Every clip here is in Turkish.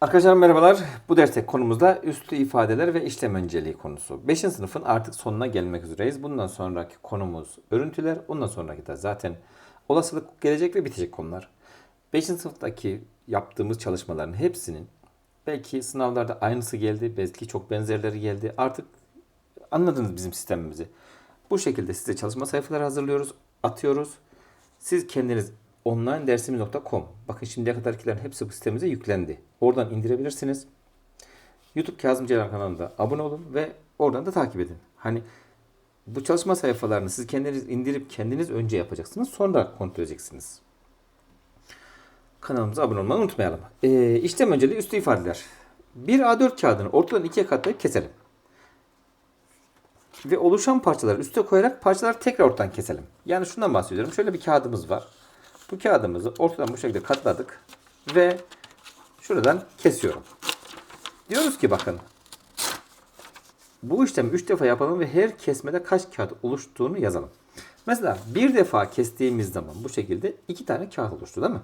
Arkadaşlar merhabalar. Bu derste konumuzda üslü ifadeler ve işlem önceliği konusu. 5. sınıfın artık sonuna gelmek üzereyiz. Bundan sonraki konumuz örüntüler. Ondan sonraki de zaten olasılık gelecek ve bitecek konular. 5. sınıftaki yaptığımız çalışmaların hepsinin belki sınavlarda aynısı geldi, belki çok benzerleri geldi. Artık anladınız bizim sistemimizi. Bu şekilde size çalışma sayfaları hazırlıyoruz, atıyoruz. Siz kendiniz online dersimiz.com bakın şimdiye kadarkilerin hepsi bu sitemize yüklendi. Oradan indirebilirsiniz. YouTube Kazım Ceylan kanalında abone olun ve oradan da takip edin. Hani bu çalışma sayfalarını siz kendiniz indirip kendiniz önce yapacaksınız. Sonra kontrol edeceksiniz. Kanalımıza abone olmayı unutmayalım. Ee, işlem önceliği üstü ifadeler. Bir A4 kağıdını ortadan ikiye katlayıp keselim. Ve oluşan parçaları üste koyarak parçaları tekrar ortadan keselim. Yani şundan bahsediyorum. Şöyle bir kağıdımız var. Bu kağıdımızı ortadan bu şekilde katladık. Ve şuradan kesiyorum. Diyoruz ki bakın. Bu işlemi 3 defa yapalım ve her kesmede kaç kağıt oluştuğunu yazalım. Mesela bir defa kestiğimiz zaman bu şekilde iki tane kağıt oluştu değil mi?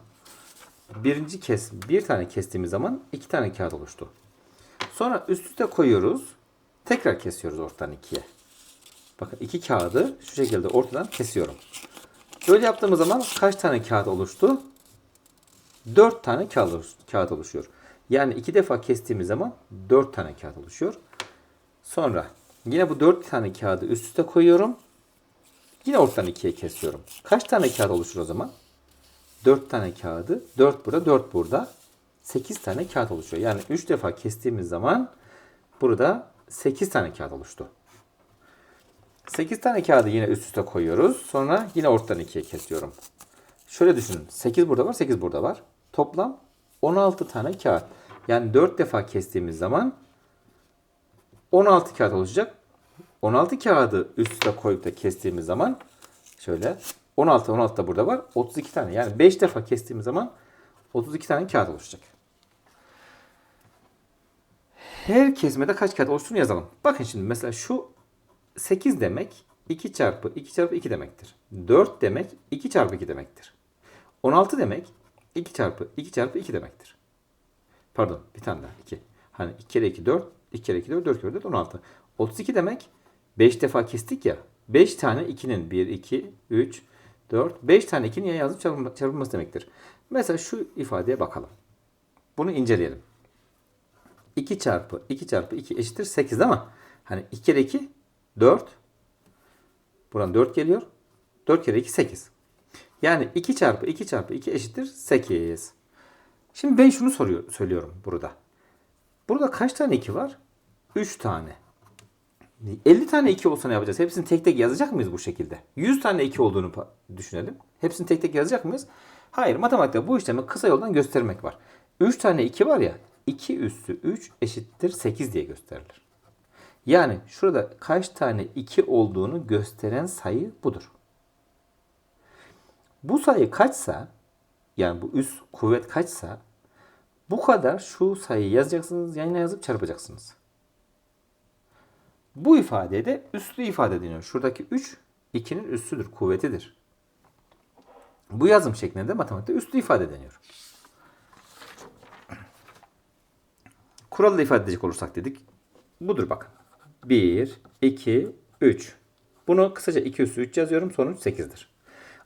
Birinci kes, bir tane kestiğimiz zaman iki tane kağıt oluştu. Sonra üst üste koyuyoruz. Tekrar kesiyoruz ortadan ikiye. Bakın iki kağıdı şu şekilde ortadan kesiyorum. Böyle yaptığımız zaman kaç tane kağıt oluştu? 4 tane kağıt oluş- kağıt oluşuyor. Yani iki defa kestiğimiz zaman 4 tane kağıt oluşuyor. Sonra yine bu 4 tane kağıdı üst üste koyuyorum. Yine ortadan ikiye kesiyorum. Kaç tane kağıt oluşur o zaman? 4 tane kağıdı. 4 burada, 4 burada. 8 tane kağıt oluşuyor. Yani 3 defa kestiğimiz zaman burada 8 tane kağıt oluştu. 8 tane kağıdı yine üst üste koyuyoruz. Sonra yine ortadan ikiye kesiyorum. Şöyle düşünün. 8 burada var, 8 burada var. Toplam 16 tane kağıt. Yani 4 defa kestiğimiz zaman 16 kağıt oluşacak. 16 kağıdı üst üste koyup da kestiğimiz zaman şöyle 16 16 da burada var. 32 tane. Yani 5 defa kestiğimiz zaman 32 tane kağıt oluşacak. Her kesmede kaç kağıt oluştuğunu yazalım. Bakın şimdi mesela şu 8 demek 2 çarpı 2 çarpı 2 demektir. 4 demek 2 çarpı 2 demektir. 16 demek 2 çarpı 2 çarpı 2 demektir. Pardon bir tane daha 2. Hani 2 kere 2 4, 2 kere 2 4, 4 kere 4 16. 32 demek 5 defa kestik ya. 5 tane 2'nin 1, 2, 3, 4, 5 tane 2'nin yan yazıp çarpılma- çarpılması demektir. Mesela şu ifadeye bakalım. Bunu inceleyelim. 2 çarpı 2 çarpı 2 eşittir 8 ama hani 2 kere 2 4. Buradan 4 geliyor. 4 kere 2 8. Yani 2 çarpı 2 çarpı 2 eşittir 8. Şimdi ben şunu soruyor, söylüyorum burada. Burada kaç tane 2 var? 3 tane. 50 tane 2 olsa ne yapacağız? Hepsini tek tek yazacak mıyız bu şekilde? 100 tane 2 olduğunu düşünelim. Hepsini tek tek yazacak mıyız? Hayır. Matematikte bu işlemi kısa yoldan göstermek var. 3 tane 2 var ya. 2 üstü 3 eşittir 8 diye gösterilir. Yani şurada kaç tane 2 olduğunu gösteren sayı budur. Bu sayı kaçsa yani bu üst kuvvet kaçsa bu kadar şu sayıyı yazacaksınız yanına yazıp çarpacaksınız. Bu ifadeye de üslü ifade deniyor. Şuradaki 3 2'nin üssüdür, kuvvetidir. Bu yazım şeklinde de matematikte üslü ifade deniyor. Kuralı ifade edecek olursak dedik. Budur bakın. 1, 2, 3. Bunu kısaca 2 üssü 3 yazıyorum. Sonuç 8'dir.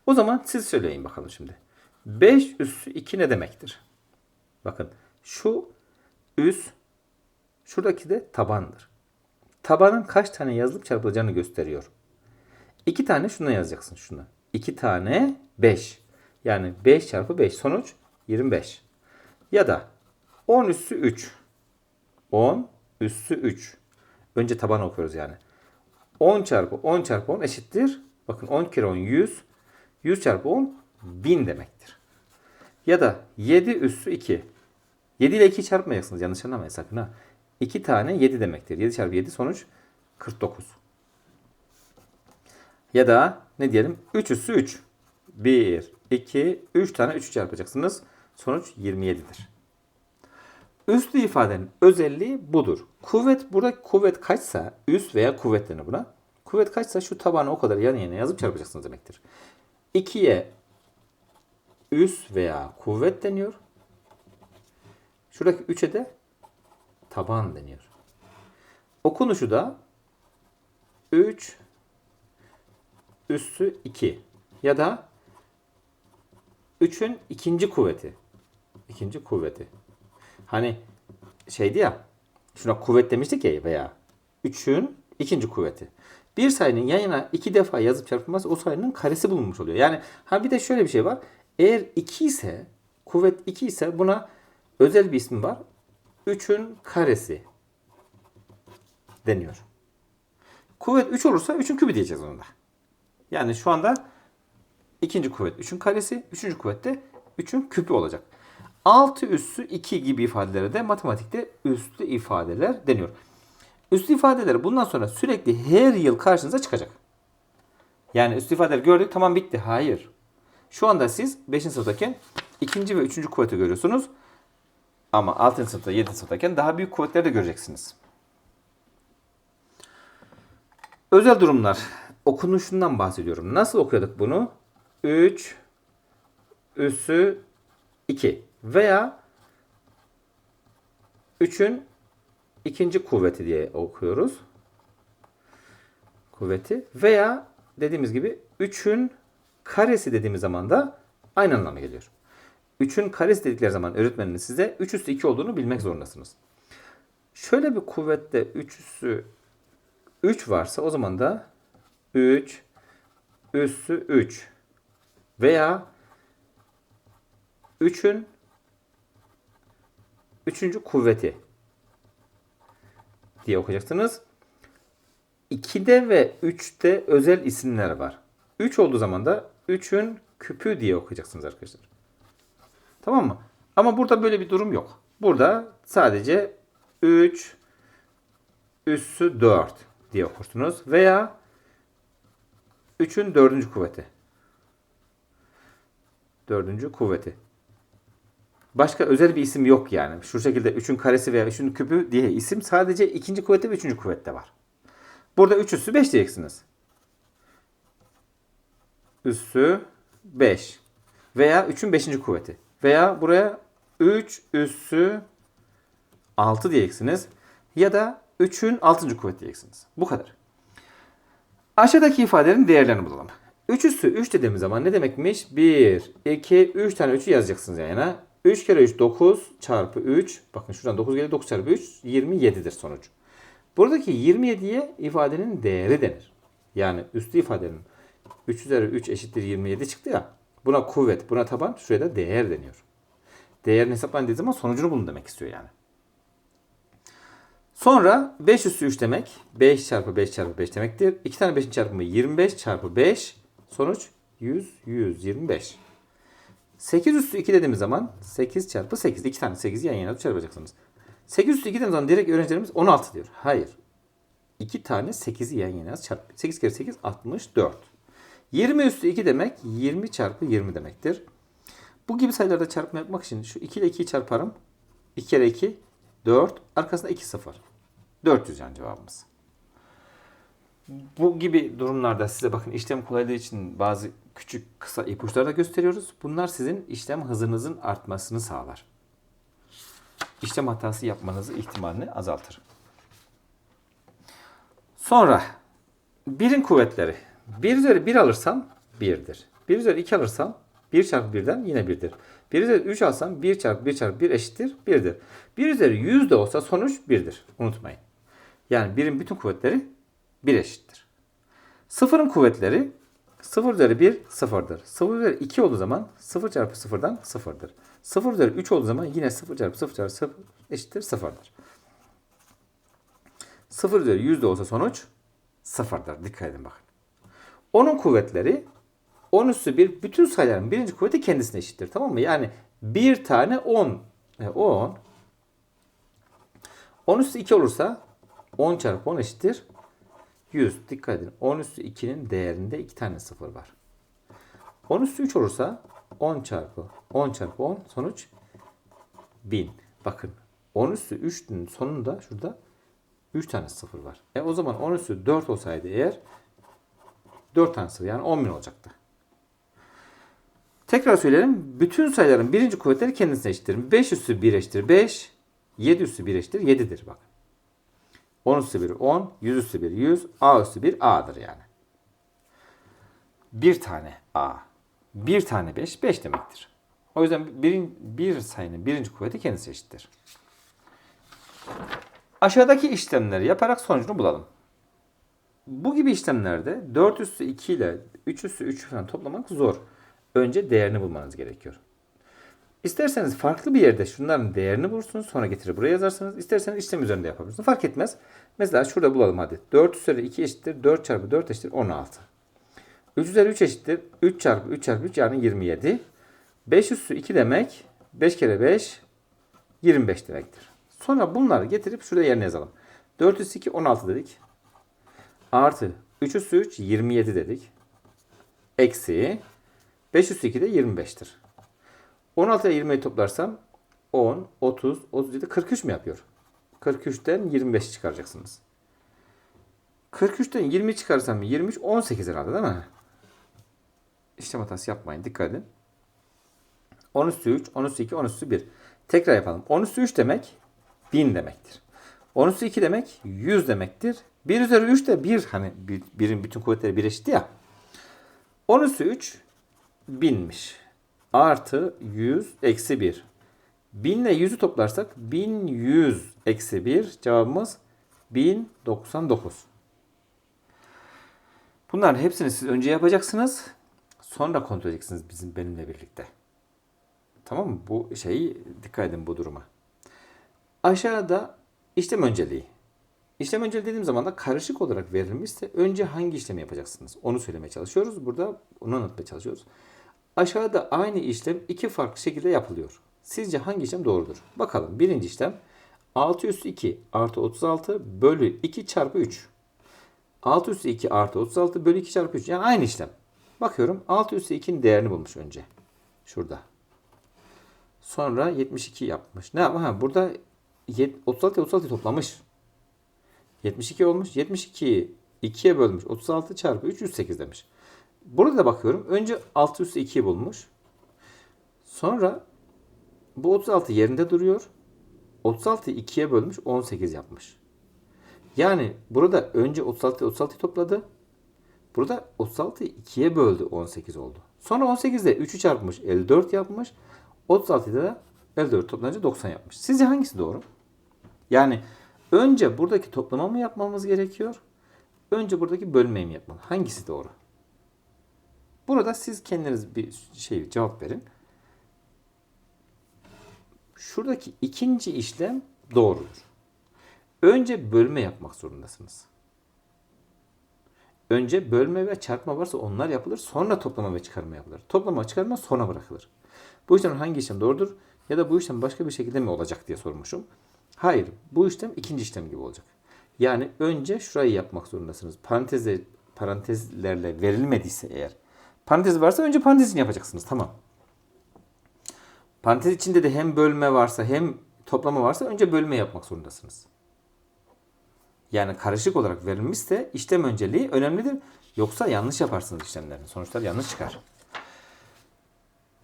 O zaman siz söyleyin bakalım şimdi. 5 üssü 2 ne demektir? Bakın şu üs şuradaki de tabandır. Tabanın kaç tane yazılıp çarpılacağını gösteriyor. 2 tane şuna yazacaksın şuna. 2 tane 5. Yani 5 çarpı 5 sonuç 25. Ya da 10 üssü 3. 10 üssü 3. Önce taban okuyoruz yani. 10 çarpı 10 çarpı 10 eşittir. Bakın 10 kere 10 100. 100 çarpı 10 1000 demektir. Ya da 7 üssü 2. 7 ile 2 çarpmayacaksınız. Yanlış anlamayın sakın ha. 2 tane 7 demektir. 7 çarpı 7 sonuç 49. Ya da ne diyelim? 3 üssü 3. 1, 2, 3 tane 3 çarpacaksınız. Sonuç 27'dir. Üslü ifadenin özelliği budur. Kuvvet burada kuvvet kaçsa üst veya kuvvet denir buna. Kuvvet kaçsa şu tabanı o kadar yan yana yazıp çarpacaksınız demektir. 2'ye üs veya kuvvet deniyor. Şuradaki 3'e de taban deniyor. Okunuşu da 3 üssü 2 ya da 3'ün ikinci kuvveti. İkinci kuvveti. Hani şeydi ya şuna kuvvet demiştik ya veya 3'ün ikinci kuvveti. Bir sayının yan yana iki defa yazıp çarpılması o sayının karesi bulunmuş oluyor. Yani ha bir de şöyle bir şey var. Eğer 2 ise kuvvet 2 ise buna özel bir ismi var. 3'ün karesi deniyor. Kuvvet 3 olursa 3'ün kübü diyeceğiz onda. Yani şu anda ikinci kuvvet 3'ün karesi, üçüncü kuvvet de 3'ün küpü olacak. 6 üssü 2 gibi ifadelere de matematikte üslü ifadeler deniyor. Üslü ifadeler bundan sonra sürekli her yıl karşınıza çıkacak. Yani üslü ifadeleri gördük tamam bitti. Hayır. Şu anda siz 5. sınıftayken ikinci ve üçüncü kuvveti görüyorsunuz. Ama 6. sınıfta 7. sınıftayken daha büyük kuvvetleri de göreceksiniz. Özel durumlar. Okunuşundan bahsediyorum. Nasıl okuyorduk bunu? 3 üssü 2 veya 3'ün ikinci kuvveti diye okuyoruz. Kuvveti veya dediğimiz gibi 3'ün karesi dediğimiz zaman da aynı anlama geliyor. 3'ün karesi dedikleri zaman öğretmeniniz size 3 üstü 2 olduğunu bilmek zorundasınız. Şöyle bir kuvvette 3 üssü 3 varsa o zaman da 3 üssü 3 veya 3'ün 3. kuvveti diye okuyacaksınız. 2'de ve 3'te özel isimler var. 3 olduğu zaman da 3'ün küpü diye okuyacaksınız arkadaşlar. Tamam mı? Ama burada böyle bir durum yok. Burada sadece 3 üssü 4 diye okursunuz. Veya 3'ün 4. kuvveti. 4. kuvveti. Başka özel bir isim yok yani. Şu şekilde 3'ün karesi veya 3'ün küpü diye isim sadece ikinci kuvvette ve üçüncü kuvvette var. Burada 3 üssü 5 diyeceksiniz. Üssü 5. Veya 3'ün 5. kuvveti. Veya buraya 3 üssü 6 diyeceksiniz. Ya da 3'ün 6. kuvveti diyeceksiniz. Bu kadar. Aşağıdaki ifadelerin değerlerini bulalım. 3 üssü 3 dediğimiz zaman ne demekmiş? 1, 2, 3 tane 3'ü yazacaksınız yan yana. 3 kere 3 9 çarpı 3. Bakın şuradan 9 geliyor. 9 çarpı 3 27'dir sonuç. Buradaki 27'ye ifadenin değeri denir. Yani üstü ifadenin 3 üzeri 3 eşittir 27 çıktı ya. Buna kuvvet, buna taban, şuraya da değer deniyor. Değerin hesaplandığı zaman sonucunu bulun demek istiyor yani. Sonra 5 üstü 3 demek 5 çarpı 5 çarpı 5 demektir. 2 tane 5'in çarpımı 25 çarpı 5 sonuç 100 125. 8 üstü 2 dediğimiz zaman 8 çarpı 8. 2 tane 8'i yan yana çarpacaksınız. 8 üstü 2 dediğimiz zaman direkt öğrencilerimiz 16 diyor. Hayır. 2 tane 8'i yan yana çarp. 8 kere 8 64. 20 üstü 2 demek 20 çarpı 20 demektir. Bu gibi sayılarda çarpma yapmak için şu 2 ile 2'yi çarparım. 2 kere 2 4. Arkasında 2 0. 400 yani cevabımız. Bu gibi durumlarda size bakın işlem kolaylığı için bazı küçük kısa ipuçları da gösteriyoruz. Bunlar sizin işlem hızınızın artmasını sağlar. İşlem hatası yapmanızı ihtimalini azaltır. Sonra birin kuvvetleri. 1 üzeri 1 alırsam 1'dir. 1 üzeri 2 alırsam 1 çarpı 1'den yine 1'dir. 1 üzeri 3 alsam 1 çarpı 1 çarpı 1 eşittir 1'dir. 1 üzeri 100 de olsa sonuç 1'dir. Unutmayın. Yani birin bütün kuvvetleri 1 eşittir. Sıfırın kuvvetleri 0 üzeri 1 sıfırdır. 0 üzeri 2 olduğu zaman 0 çarpı 0'dan sıfırdır. 0 üzeri 3 olduğu zaman yine 0 çarpı 0 çarpı 0 eşittir sıfırdır. 0 üzeri 100 de olsa sonuç sıfırdır. Dikkat edin bakın. Onun kuvvetleri 10 üssü 1 bütün sayıların birinci kuvveti kendisine eşittir. Tamam mı? Yani bir tane 10. E, 10. 10 üssü 2 olursa 10 çarpı 10 eşittir 100. Dikkat edin. 10 üssü 2'nin değerinde 2 tane sıfır var. 10 üssü 3 olursa 10 çarpı 10 çarpı 10 sonuç 1000. Bakın 10 üssü 3'ün sonunda şurada 3 tane sıfır var. E o zaman 10 üssü 4 olsaydı eğer 4 tane sıfır yani 10 bin olacaktı. Tekrar söyleyelim. Bütün sayıların birinci kuvvetleri kendisine eşittir. 5 üssü 1 eşittir 5. 7 üssü 1 eşittir 7'dir bak. 10 üssü 1 10. 100 üssü 1 100. A üssü 1 A'dır yani. Bir tane A. Bir tane 5 5 demektir. O yüzden bir, bir sayının birinci kuvveti kendisi eşittir. Aşağıdaki işlemleri yaparak sonucunu bulalım. Bu gibi işlemlerde 4 üssü 2 ile 3 üssü 3 falan toplamak zor. Önce değerini bulmanız gerekiyor. İsterseniz farklı bir yerde şunların değerini bulursunuz. Sonra getirip buraya yazarsınız. İsterseniz işlem üzerinde yapabilirsiniz. Fark etmez. Mesela şurada bulalım hadi. 4 üzeri 2 eşittir. 4 çarpı 4 eşittir 16. 3 üzeri 3 eşittir. 3 çarpı 3 çarpı 3 yani 27. 5 üssü 2 demek 5 kere 5 25 demektir. Sonra bunları getirip şurada yerine yazalım. 4 üssü 2 16 dedik. Artı 3 üssü 3 27 dedik. Eksi 5 üssü 2 de 25'tir. 16 ile 20'yi toplarsam 10, 30, 37, 43 mi yapıyor? 43'ten 25 çıkaracaksınız. 43'ten 20 çıkarsam 23, 18 herhalde değil mi? İşlem hatası yapmayın. Dikkat edin. 10 üstü 3, 10 üstü 2, 10 üstü 1. Tekrar yapalım. 10 üstü 3 demek 1000 demektir. 10 üstü 2 demek 100 demektir. 1 üzeri 3 de 1. Hani bir, birin bütün kuvvetleri 1 eşit ya. 10 üstü 3 1000'miş. Artı 100 eksi 1. 1000 ile 100'ü toplarsak 1100 eksi 1 cevabımız 1099. Bunların hepsini siz önce yapacaksınız. Sonra kontrol edeceksiniz bizim benimle birlikte. Tamam mı? Bu şeyi dikkat edin bu duruma. Aşağıda işlem önceliği. İşlem önceliği dediğim zaman da karışık olarak verilmişse önce hangi işlemi yapacaksınız? Onu söylemeye çalışıyoruz. Burada onu anlatmaya çalışıyoruz. Aşağıda aynı işlem iki farklı şekilde yapılıyor. Sizce hangi işlem doğrudur? Bakalım. Birinci işlem 6 üstü 2 artı 36 bölü 2 çarpı 3. 6 üstü 2 artı 36 bölü 2 çarpı 3. Yani aynı işlem. Bakıyorum 6 üstü 2'nin değerini bulmuş önce. Şurada. Sonra 72 yapmış. Ne yapmış? Ha, burada 36 36 toplamış. 72 olmuş. 72'yi 2'ye bölmüş. 36 çarpı 3 108 demiş. Burada da bakıyorum. Önce 6 üstü 2'yi bulmuş. Sonra bu 36 yerinde duruyor. 36'yı 2'ye bölmüş 18 yapmış. Yani burada önce 36 36'yı topladı. Burada 36'yı 2'ye böldü 18 oldu. Sonra 18'de 3'ü çarpmış 54 yapmış. 36'da da 54 toplanınca 90 yapmış. Sizce hangisi doğru? Yani önce buradaki toplama mı yapmamız gerekiyor? Önce buradaki bölmeyi mi yapmalı? Hangisi doğru? Burada siz kendiniz bir şey cevap verin. Şuradaki ikinci işlem doğrudur. Önce bölme yapmak zorundasınız. Önce bölme ve çarpma varsa onlar yapılır. Sonra toplama ve çıkarma yapılır. Toplama çıkarma sona bırakılır. Bu işlem hangi işlem doğrudur? Ya da bu işlem başka bir şekilde mi olacak diye sormuşum. Hayır. Bu işlem ikinci işlem gibi olacak. Yani önce şurayı yapmak zorundasınız. Parantezle, parantezlerle verilmediyse eğer. Parantez varsa önce parantezini yapacaksınız. Tamam. Parantez içinde de hem bölme varsa hem toplama varsa önce bölme yapmak zorundasınız. Yani karışık olarak verilmişse işlem önceliği önemlidir. Yoksa yanlış yaparsınız işlemlerini. Sonuçlar yanlış çıkar.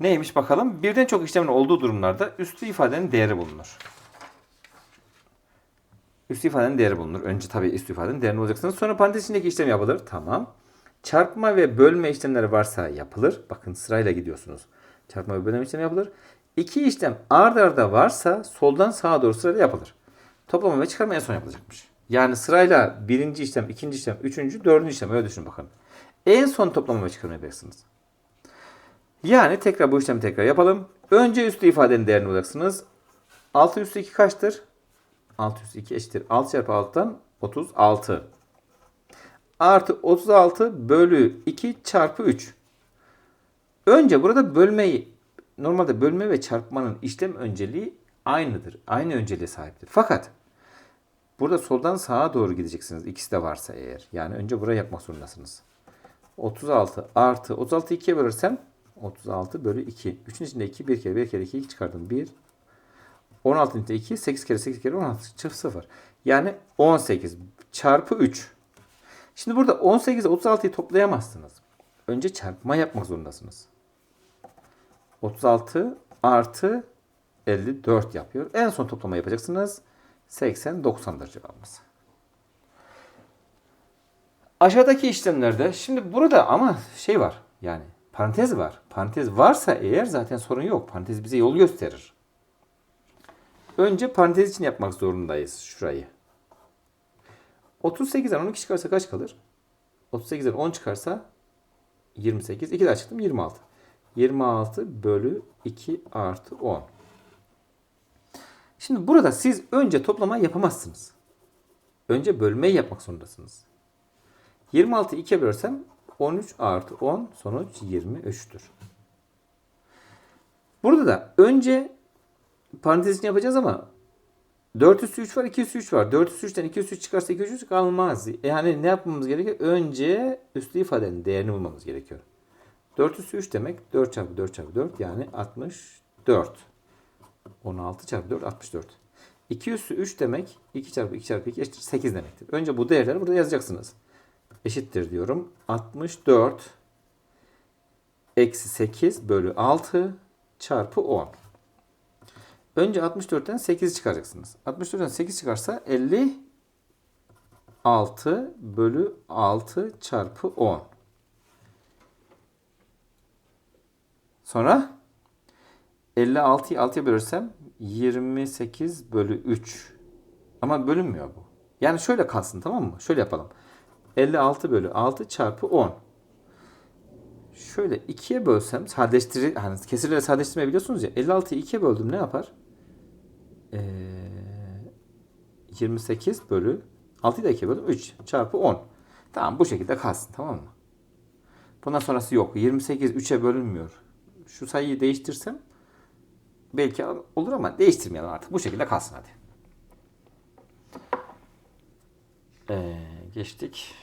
Neymiş bakalım? Birden çok işlemin olduğu durumlarda üslü ifadenin değeri bulunur. Üslü ifadenin değeri bulunur. Önce tabii üslü ifadenin değerini bulacaksınız. Sonra parantez içindeki işlem yapılır. Tamam. Çarpma ve bölme işlemleri varsa yapılır. Bakın sırayla gidiyorsunuz. Çarpma ve bölme işlemi yapılır. İki işlem ard arda varsa soldan sağa doğru sırayla yapılır. Toplama ve çıkarma en son yapılacakmış. Yani sırayla birinci işlem, ikinci işlem, üçüncü, dördüncü işlem öyle düşünün bakın. En son toplama ve çıkarma yapacaksınız. Yani tekrar bu işlemi tekrar yapalım. Önce üslü ifadenin değerini bulacaksınız. 6 üstü 2 kaçtır? 6 üstü 2 eşittir. 6 çarpı 6'dan 36. Artı 36 bölü 2 çarpı 3. Önce burada bölmeyi normalde bölme ve çarpmanın işlem önceliği aynıdır. Aynı önceliğe sahiptir. Fakat burada soldan sağa doğru gideceksiniz. İkisi de varsa eğer. Yani önce burayı yapmak zorundasınız. 36 artı 36 2'ye bölürsem 36 bölü 2. 3'ün içinde 2 bir kere bir kere 2 çıkardım. 1 16'ın içinde 2 8 kere 8 kere 16 çarpı 0. Yani 18 çarpı 3. Şimdi burada 18 ile 36'yı toplayamazsınız. Önce çarpma yapmak zorundasınız. 36 artı 54 yapıyor. En son toplama yapacaksınız. 80 90'dır cevabımız. Aşağıdaki işlemlerde şimdi burada ama şey var. Yani parantez var. Parantez varsa eğer zaten sorun yok. Parantez bize yol gösterir. Önce parantez için yapmak zorundayız şurayı. 38'den 12 çıkarsa kaç kalır? 38'den 10 çıkarsa 28. 2 daha çıktım 26. 26 bölü 2 artı 10. Şimdi burada siz önce toplama yapamazsınız. Önce bölmeyi yapmak zorundasınız. 26'yı 2'ye bölersem 13 artı 10 sonuç 23'tür. Burada da önce parantez için yapacağız ama 4 üstü 3 var 2 üstü 3 var. 4 üstü 3'ten 2 üstü 3 çıkarsa 2 üstü 3 kalmaz. Yani ne yapmamız gerekiyor? Önce üslü ifadenin değerini bulmamız gerekiyor. 4 üstü 3 demek 4 çarpı 4 çarpı 4 yani 64. 16 çarpı 4 64. 2 üstü 3 demek 2 çarpı 2 çarpı 2 eşittir 8 demektir. Önce bu değerleri burada yazacaksınız. Eşittir diyorum. 64 eksi 8 bölü 6 çarpı 10. Önce 64'ten 8 çıkaracaksınız. 64'ten 8 çıkarsa 56 bölü 6 çarpı 10. Sonra 56'yı 6'ya bölürsem 28 bölü 3. Ama bölünmüyor bu. Yani şöyle kalsın tamam mı? Şöyle yapalım. 56 bölü 6 çarpı 10. Şöyle 2'ye bölsem sadeleştiri hani kesirleri sadeleştirmeyi biliyorsunuz ya. 56'yı 2'ye böldüm ne yapar? Ee, 28 bölü 6'yı da 2'ye böldüm 3 çarpı 10. Tamam bu şekilde kalsın tamam mı? Bundan sonrası yok. 28 3'e bölünmüyor. Şu sayıyı değiştirsem belki olur ama değiştirmeyelim artık. Bu şekilde kalsın hadi. Ee, geçtik.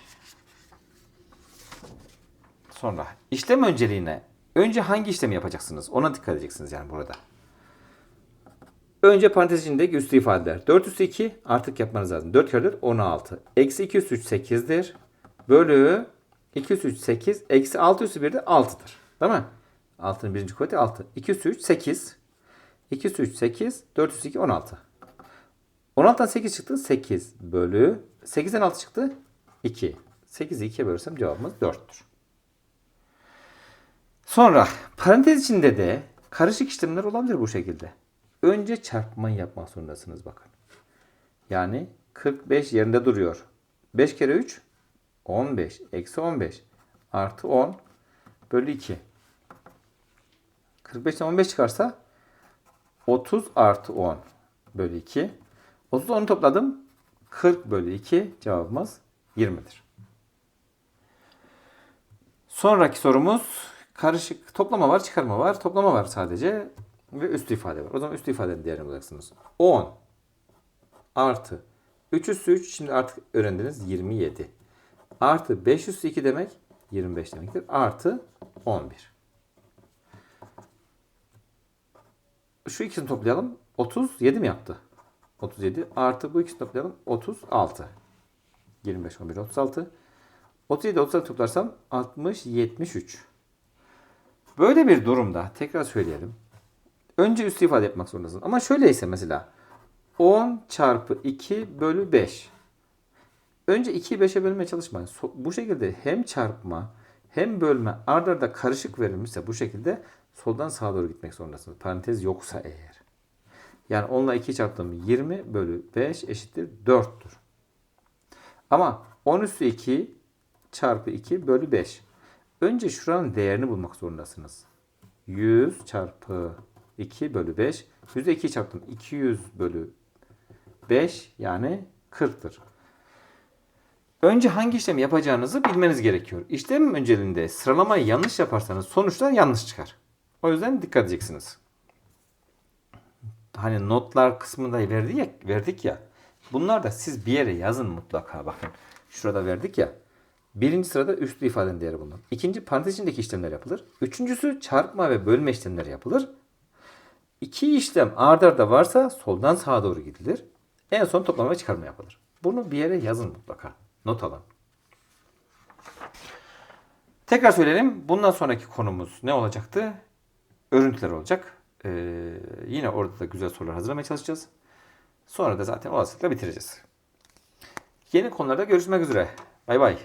Sonra işlem önceliğine önce hangi işlemi yapacaksınız? Ona dikkat edeceksiniz yani burada. Önce parantez içindeki üstü ifadeler. 4 üstü 2 artık yapmanız lazım. 4 kere 4 16. Eksi 2 üstü 3 8'dir. Bölü 2 üstü 3 8. Eksi 6 üstü 1 de 6'dır. Değil mi? 6'nın birinci kuvveti 6. 2 üstü 3 8. 2 üstü 3 8. 4 üstü 2 16. 16'dan 8 çıktı. 8 bölü. 8'den 6 çıktı. 2. 8'i 2'ye bölürsem cevabımız 4'tür. Sonra parantez içinde de karışık işlemler olabilir bu şekilde. Önce çarpmayı yapmak zorundasınız bakın. Yani 45 yerinde duruyor. 5 kere 3 15. Eksi 15 artı 10 bölü 2. 45'ten 15 çıkarsa 30 artı 10 bölü 2. 30 10'u topladım. 40 bölü 2 cevabımız 20'dir. Sonraki sorumuz karışık toplama var, çıkarma var. Toplama var sadece ve üstü ifade var. O zaman üstü ifadenin değerini bulacaksınız. 10 artı 3 üstü 3 şimdi artık öğrendiniz 27. Artı 5 üstü 2 demek 25 demektir. Artı 11. Şu ikisini toplayalım. 37 mi yaptı? 37 artı bu ikisini toplayalım. 36. 25, 11, 36. 37, 36 toplarsam 60, 73. Böyle bir durumda tekrar söyleyelim. Önce üstü ifade yapmak zorundasın. Ama şöyleyse mesela 10 çarpı 2 bölü 5. Önce 2'yi 5'e bölmeye çalışmayın. So- Bu şekilde hem çarpma hem bölme ardarda arda karışık verilmişse bu şekilde soldan sağa doğru gitmek zorundasınız. Parantez yoksa eğer. Yani 10 ile 2'yi çarptım 20 bölü 5 eşittir 4'tür. Ama 10 üstü 2 çarpı 2 bölü 5. Önce şuranın değerini bulmak zorundasınız. 100 çarpı 2 bölü 5. 100'e 2 çarptım. 200 bölü 5 yani 40'tır. Önce hangi işlemi yapacağınızı bilmeniz gerekiyor. İşlem önceliğinde sıralamayı yanlış yaparsanız sonuçlar yanlış çıkar. O yüzden dikkat edeceksiniz. Hani notlar kısmında verdik ya, verdik ya. Bunlar da siz bir yere yazın mutlaka bakın. Şurada verdik ya. Birinci sırada üstlü ifadenin değeri bulunur. İkinci parantez içindeki işlemler yapılır. Üçüncüsü çarpma ve bölme işlemleri yapılır. İki işlem ard arda varsa soldan sağa doğru gidilir. En son toplama ve çıkarma yapılır. Bunu bir yere yazın mutlaka. Not alın. Tekrar söyleyelim. Bundan sonraki konumuz ne olacaktı? Örüntüler olacak. Ee, yine orada da güzel sorular hazırlamaya çalışacağız. Sonra da zaten olasılıkla bitireceğiz. Yeni konularda görüşmek üzere. Bay bay.